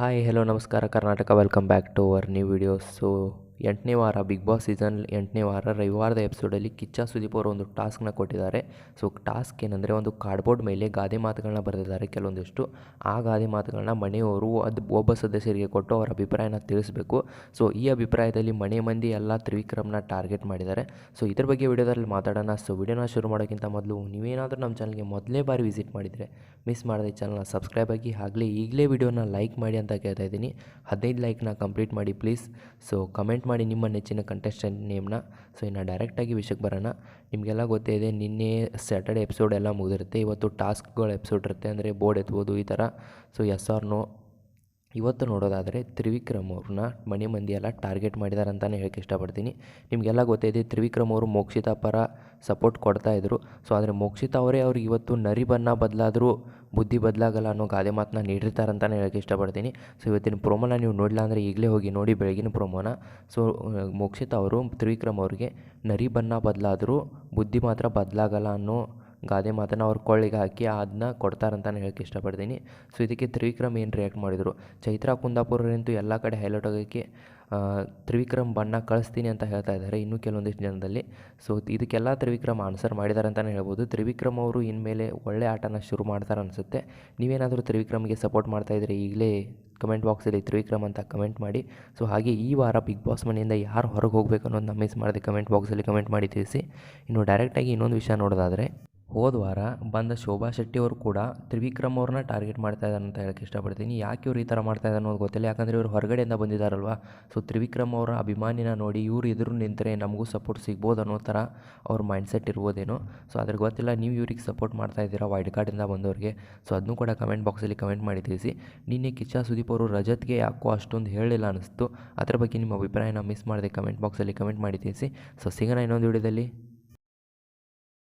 Hi hello ನಮಸ್ಕಾರ Karnataka welcome back to our new videos ಎಂಟನೇ ವಾರ ಬಿಗ್ ಬಾಸ್ ಸೀಸನ್ ಎಂಟನೇ ವಾರ ರವಿವಾರದ ಎಪಿಸೋಡಲ್ಲಿ ಕಿಚ್ಚ ಸುದೀಪ್ ಅವರು ಒಂದು ಟಾಸ್ಕ್ನ ಕೊಟ್ಟಿದ್ದಾರೆ. ಸೊ, ಟಾಸ್ಕ್ ಏನಂದರೆ ಒಂದು ಕಾರ್ಡ್ಬೋರ್ಡ್ ಮೇಲೆ ಗಾದೆ ಮಾತುಗಳನ್ನ ಬರೆದಿದ್ದಾರೆ ಕೆಲವೊಂದಿಷ್ಟು. ಆ ಗಾದೆ ಮಾತುಗಳನ್ನ ಮನೆಯವರು ಅದು ಒಬ್ಬ ಸದಸ್ಯರಿಗೆ ಕೊಟ್ಟು ಅವರ ಅಭಿಪ್ರಾಯನ ತಿಳಿಸಬೇಕು. ಸೊ, ಈ ಅಭಿಪ್ರಾಯದಲ್ಲಿ ಮನೆ ಮಂದಿ ಎಲ್ಲ ತ್ರಿವಿಕ್ರಮ್ನ ಟಾರ್ಗೆಟ್ ಮಾಡಿದ್ದಾರೆ. ಸೊ, ಇದ್ರ ಬಗ್ಗೆ ವಿಡಿಯೋದಲ್ಲಿ ಮಾತಾಡೋಣ. ಸೊ, ವಿಡಿಯೋನ ಶುರು ಮಾಡೋಕ್ಕಿಂತ ಮೊದಲು ನೀವೇನಾದರೂ ನಮ್ಮ ಚಾನಲ್ಗೆ ಮೊದಲೇ ಬಾರಿ ವಿಸಿಟ್ ಮಾಡಿದರೆ ಮಿಸ್ ಮಾಡದೆ ಚಾನಲ್ನ ಸಬ್ಸ್ಕ್ರೈಬ್ ಆಗಿ, ಆಗಲೇ ಈಗಲೇ ವಿಡಿಯೋನ ಲೈಕ್ ಮಾಡಿ ಅಂತ ಕೇಳ್ತಾ ಇದ್ದೀನಿ. ಹದಿನೈದು ಲೈಕ್ನ ಕಂಪ್ಲೀಟ್ ಮಾಡಿ ಪ್ಲೀಸ್ ಸೊ ಕಮೆಂಟ್ ಮಾಡಿ ನಿಮ್ಮ ನೆಚ್ಚಿನ ಕಂಟೆಸ್ಟೆಂಟ್ ನೇಮ್ನ ಸೊ ಇನ್ನು ಡೈರೆಕ್ಟಾಗಿ ವಿಷಯಕ್ಕೆ ಬರೋಣ. ನಿಮಗೆಲ್ಲ ಗೊತ್ತೇ ಇದೆ, ನಿನ್ನೆ ಸ್ಯಾಟರ್ಡೆ ಎಪಿಸೋಡ್ ಎಲ್ಲ ಮುಗಿದಿರುತ್ತೆ. ಇವತ್ತು ಟಾಸ್ಕ್ಗಳ ಎಪಿಸೋಡ್ ಇರುತ್ತೆ. ಅಂದರೆ ಬೋರ್ಡ್ ಎತ್ಬೋದು ಈ ಥರ ಸೊ ಎಸ್ ಆರ್ ನೋ ಇವತ್ತು ನೋಡೋದಾದರೆ ತ್ರಿವಿಕ್ರಮ್ ಅವ್ರನ್ನ ಮನೆ ಮಂದಿ ಎಲ್ಲ ಟಾರ್ಗೆಟ್ ಮಾಡಿದ್ದಾರೆ ಅಂತಲೇ ಹೇಳಕ್ಕೆ ಇಷ್ಟಪಡ್ತೀನಿ. ನಿಮಗೆಲ್ಲ ಗೊತ್ತಿದೆ ತ್ರಿವಿಕ್ರಮ್ ಅವರು ಮೋಕ್ಷಿತಾ ಪರ ಸಪೋರ್ಟ್ ಕೊಡ್ತಾಯಿದ್ರು ಸೊ ಆದರೆ ಮೋಕ್ಷಿತಾ ಅವರೇ ಅವ್ರಿಗೆ ಇವತ್ತು ನರಿ ಬಣ್ಣ ಬದಲಾದರೂ. ಬುದ್ಧಿ ಬದಲಾಗಲ್ಲ ಅನ್ನೋ ಗಾದೆ ಮಾತನ್ನ ನೀಡಿರ್ತಾರೆ ಅಂತಲೇ ಹೇಳೋಕ್ಕೆ ಇಷ್ಟಪಡ್ತೀನಿ. ಸೊ ಇವತ್ತಿನ ಪ್ರೋಮೋನ ನೀವು ನೋಡಲಿಲ್ಲ ಅಂದರೆ ಈಗಲೇ ಹೋಗಿ ನೋಡಿ ಬೆಳಗಿನ ಪ್ರೋಮೋನ ಸೊ ಮೋಕ್ಷಿತಾ ಅವರು ತ್ರಿವಿಕ್ರಮ್ ಅವ್ರಿಗೆ ನರಿ ಬಣ್ಣ ಬದಲಾದರೂ ಬುದ್ಧಿ ಮಾತ್ರ ಬದಲಾಗಲ್ಲ ಅನ್ನೋ ಗಾದೆ ಮಾತನ್ನು ಅವ್ರ ಕೊಳ್ಳಿಗೆ ಹಾಕಿ ಅದನ್ನ ಕೊಡ್ತಾರಂತಲೇ ಹೇಳಕ್ಕೆ ಇಷ್ಟಪಡ್ತೀನಿ. ಸೊ ಇದಕ್ಕೆ ತ್ರಿವಿಕ್ರಮ್ ಏನು ರಿಯಾಕ್ಟ್ ಮಾಡಿದರು? ಚೈತ್ರಾ ಕುಂದಾಪುರಂತೂ ಎಲ್ಲ ಕಡೆ ಹೈಲೈಟ್ ಆಗೋಕ್ಕೆ ತ್ರಿವಿಕ್ರಮ್ ಬಣ್ಣ ಕಳಿಸ್ತೀನಿ ಅಂತ ಹೇಳ್ತಾ ಇದ್ದಾರೆ ಇನ್ನೂ ಕೆಲವೊಂದಿಷ್ಟು ಜನದಲ್ಲಿ. ಸೊ ಇದಕ್ಕೆಲ್ಲ ತ್ರಿವಿಕ್ರಮ್ ಆನ್ಸರ್ ಮಾಡಿದ್ದಾರೆ ಅಂತಲೇ ಹೇಳ್ಬೋದು. ತ್ರಿವಿಕ್ರಮ್ ಅವರು ಇನ್ಮೇಲೆ ಒಳ್ಳೆ ಆಟನ ಶುರು ಮಾಡ್ತಾರೆ ಅನಿಸುತ್ತೆ. ನೀವೇನಾದರೂ ತ್ರಿವಿಕ್ರಮ್ಗೆ ಸಪೋರ್ಟ್ ಮಾಡ್ತಾಯಿದ್ರೆ ಈಗಲೇ ಕಮೆಂಟ್ ಬಾಕ್ಸಲ್ಲಿ ತ್ರಿವಿಕ್ರಮ್ ಅಂತ ಕಮೆಂಟ್ ಮಾಡಿ. ಸೊ ಹಾಗೆ ಈ ವಾರ ಬಿಗ್ ಬಾಸ್ ಮನೆಯಿಂದ ಯಾರು ಹೊರಗೆ ಹೋಗಬೇಕು ಅನ್ನೋದನ್ನ ಮಿಸ್ ಮಾಡದೆ ಕಮೆಂಟ್ ಬಾಕ್ಸಲ್ಲಿ ಕಮೆಂಟ್ ಮಾಡಿ ತಿಳಿಸಿ. ಇನ್ನು ಡೈರೆಕ್ಟಾಗಿ ಇನ್ನೊಂದು ವಿಷಯ ನೋಡೋದಾದರೆ ಹೋದ ವಾರ ಬಂದ ಶೋಭಾ ಶೆಟ್ಟಿ ಅವರು ಕೂಡ ತ್ರಿವಿಕ್ರಮ್ ಅವ್ರನ್ನ ಟಾರ್ಗೆಟ್ ಮಾಡ್ತಾ ಇದ್ದಾರೆ ಅಂತ ಹೇಳಕ್ಕೆ ಇಷ್ಟಪಡ್ತೀನಿ. ಯಾಕೆ ಇವ್ರು ಈ ಥರ ಮಾಡ್ತಾ ಇದ್ದಾರೆ ಅನ್ನೋದು ಗೊತ್ತಿಲ್ಲ. ಯಾಕಂದರೆ ಇವರು ಹೊರಗಡೆಯಿಂದ ಬಂದಿದ್ದಾರಲ್ವ ಸೊ ತ್ರಿವಿಕ್ರಮ್ ಅವರ ಅಭಿಮಾನಿನ ನೋಡಿ ಇವ್ರು ಎದುರು ನಿಂತರೆ ನಮಗೂ ಸಪೋರ್ಟ್ ಸಿಗ್ಬೋದು ಅನ್ನೋ ಥರ ಅವ್ರ ಮೈಂಡ್ಸೆಟ್ ಇರ್ಬೋದೇನೋ. ಸೊ ಅದ್ರ ಗೊತ್ತಿಲ್ಲ. ನೀವು ಇವ್ರಿಗೆ ಸಪೋರ್ಟ್ ಮಾಡ್ತಾ ಇದ್ದೀರಾ ವೈಲ್ಡ್ ಕಾರ್ಡಿಂದ ಬಂದವ್ರಿಗೆ. ಸೊ ಅದನ್ನೂ ಕೂಡ ಕಮೆಂಟ್ ಬಾಕ್ಸಲ್ಲಿ ಕಮೆಂಟ್ ಮಾಡಿ ತಿಳಿಸಿ. ನಿನ್ನೆ ಕಿಚ್ಚ ಸುದೀಪ್ ಅವರು ರಜತ್ಗೆ ಯಾಕೋ ಅಷ್ಟೊಂದು ಹೇಳಿಲ್ಲ ಅನ್ನಿಸ್ತು. ಅದ್ರ ಬಗ್ಗೆ ನಿಮ್ಮ ಅಭಿಪ್ರಾಯನ ಮಿಸ್ ಮಾಡದೆ ಕಮೆಂಟ್ ಬಾಕ್ಸಲ್ಲಿ ಕಮೆಂಟ್ ಮಾಡಿ ತಿಳಿಸಿ. ಸೊ ಸಿಗೋಣ ಇನ್ನೊಂದು ವಿಡಿಯೋದಲ್ಲಿ.